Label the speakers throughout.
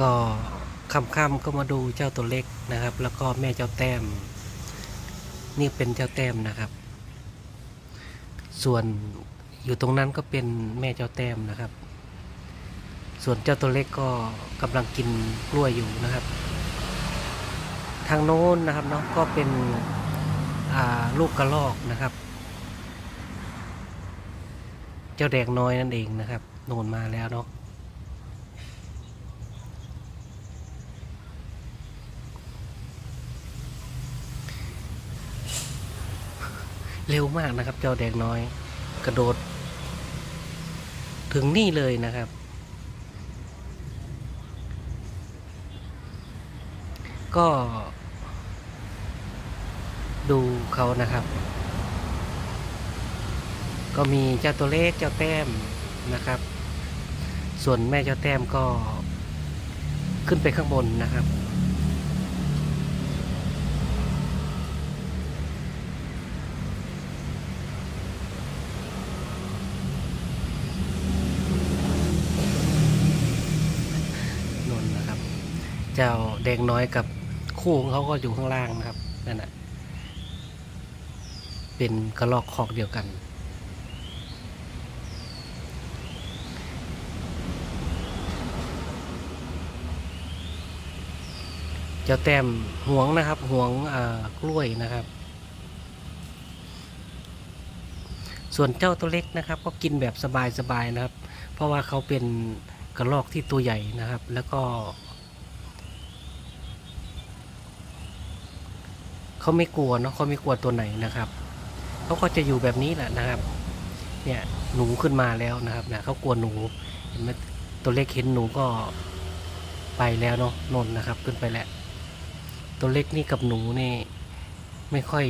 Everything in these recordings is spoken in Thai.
Speaker 1: ก็ค่ำๆก็มาดูเจ้าตัวเล็กนะครับ แล้วก็แม่เจ้าแต้ม นี่เป็นเจ้าแต้มนะครับ ส่วนอยู่ตรงนั้นก็เป็นแม่เจ้าแต้มนะครับ ส่วนเจ้าตัวเล็กก็กำลังกินกล้วยอยู่นะครับ ทางโน้นนะครับเนาะก็เป็นลูกกระรอกนะครับ เจ้าแดงน้อยนั่นเองนะครับ โน่นมาแล้วเนาะ เร็วมากนะครับ เจ้าแดงน้อย กระโดด ถึงนี่เลยนะครับ ก็ ดูเขานะครับ ก็มีเจ้าตัวเล็กเจ้าแต้มนะครับ ส่วนแม่เจ้าแต้มก็ขึ้นไปข้างบนนะครับ เจ้าแดงน้อยกับคู่ของเขาก็อยู่ข้างล่างนะครับนั่นแหะเป็นกระลอกคอกเดียวกัน เจ้าแต้มห่วงนะครับห่วงกล้วยนะครับ ส่วนเจ้าตัวเล็กนะครับ ก็กินแบบสบายๆนะครับ เพราะว่าเขาเป็นกระลอกที่ตัวใหญ่นะครับ แล้วก็ เขาไม่กลัวเนาะเขาไม่กลัวตัวไหนนะครับเขาก็จะอยู่แบบนี้แหละนะครับ เนี่ยหนูขึ้นมาแล้วนะครับเนี่ยเขากลัวหนูเห็นไหมตัวเล็กเห็นหนูก็ไปแล้วเนาะนนนะครับ ขึ้นไปแล้ว ตัวเล็กนี่กับหนูนี่ไม่ค่อย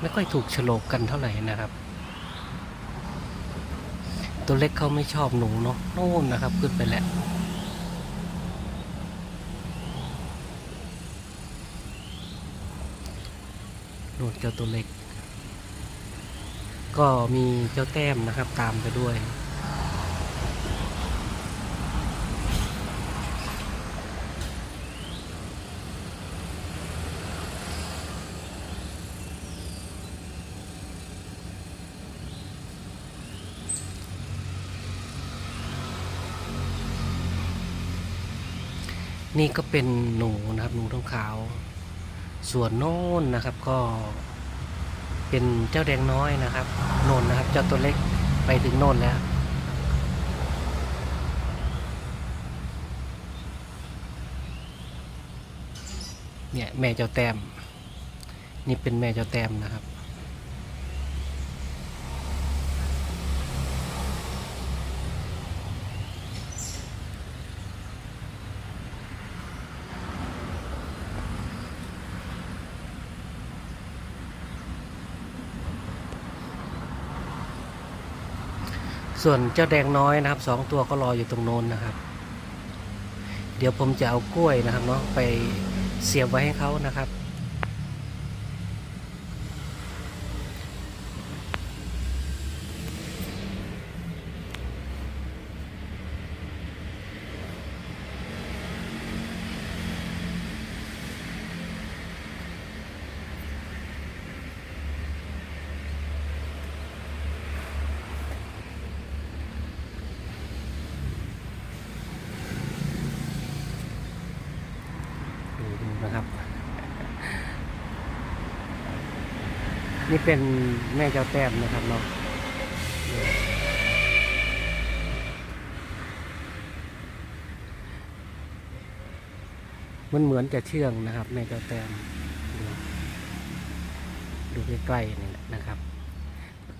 Speaker 1: ไม่ค่อยถูกฉลกกันเท่าไหร่นะครับ ตัวเล็กเขาไม่ชอบหนูเนาะนู่นนะครับ ขึ้นไปแล้ว โดนเจ้าตัวเล็ก ก็มีเจ้าแต้มนะครับตามไปด้วย นี่ก็เป็นหนูนะครับหนูท้องขาว ส่วนโน้นนะครับก็เป็นเจ้าแดงน้อยนะครับโน่นนะครับ เจ้าตัวเล็กไปถึงโน่นแล้วเนี่ยแม่เจ้าแต้มนี่เป็นแม่เจ้าแต้มนะครับ ส่วนเจ้าแดงน้อยนะครับสองตัวก็รออยู่ตรงโน้นนะครับ เดี๋ยวผมจะเอากล้วยนะครับเนาะไปเสียบไว้ให้เขานะครับ นะครับ นี่เป็นแม่เจ้าแต้มนะครับเนาะมันเหมือนจะเชื่องนะครับ แม่เจ้าแต้มดูใกล้ๆนี่นะครับ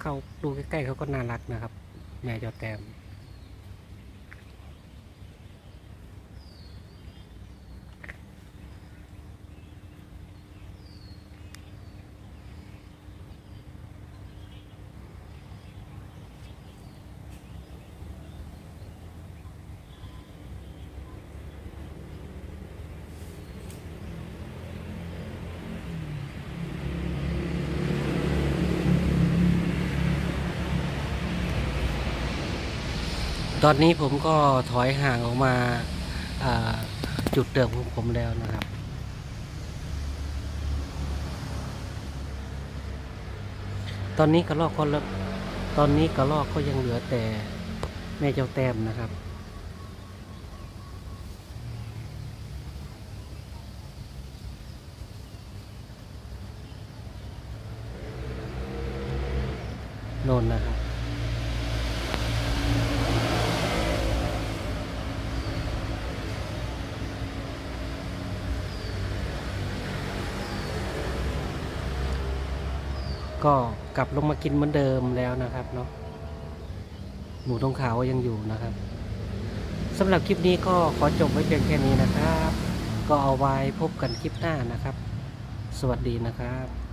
Speaker 1: เข้าดูใกล้ๆเขาก็น่ารักนะครับ แม่เจ้าแต้ม ตอนนี้ผมก็ถอยห่างออกมาาจุดเดิมของผมแล้วนะครับ ตอนนี้กระลอกก็เลตอนนี้กระลอกก็ยังเหลือแต่แม่เจ้าแต้มนะครับโน่นนะครับ ก็กลับลงมากินเหมือนเดิมแล้วนะครับเนาะหมูทองขาวยังอยู่นะครับสำหรับคลิปนี้ก็ขอจบไว้เพียงแค่นี้นะครับ ก็เอาไว้พบกันคลิปหน้านะครับ สวัสดีนะครับ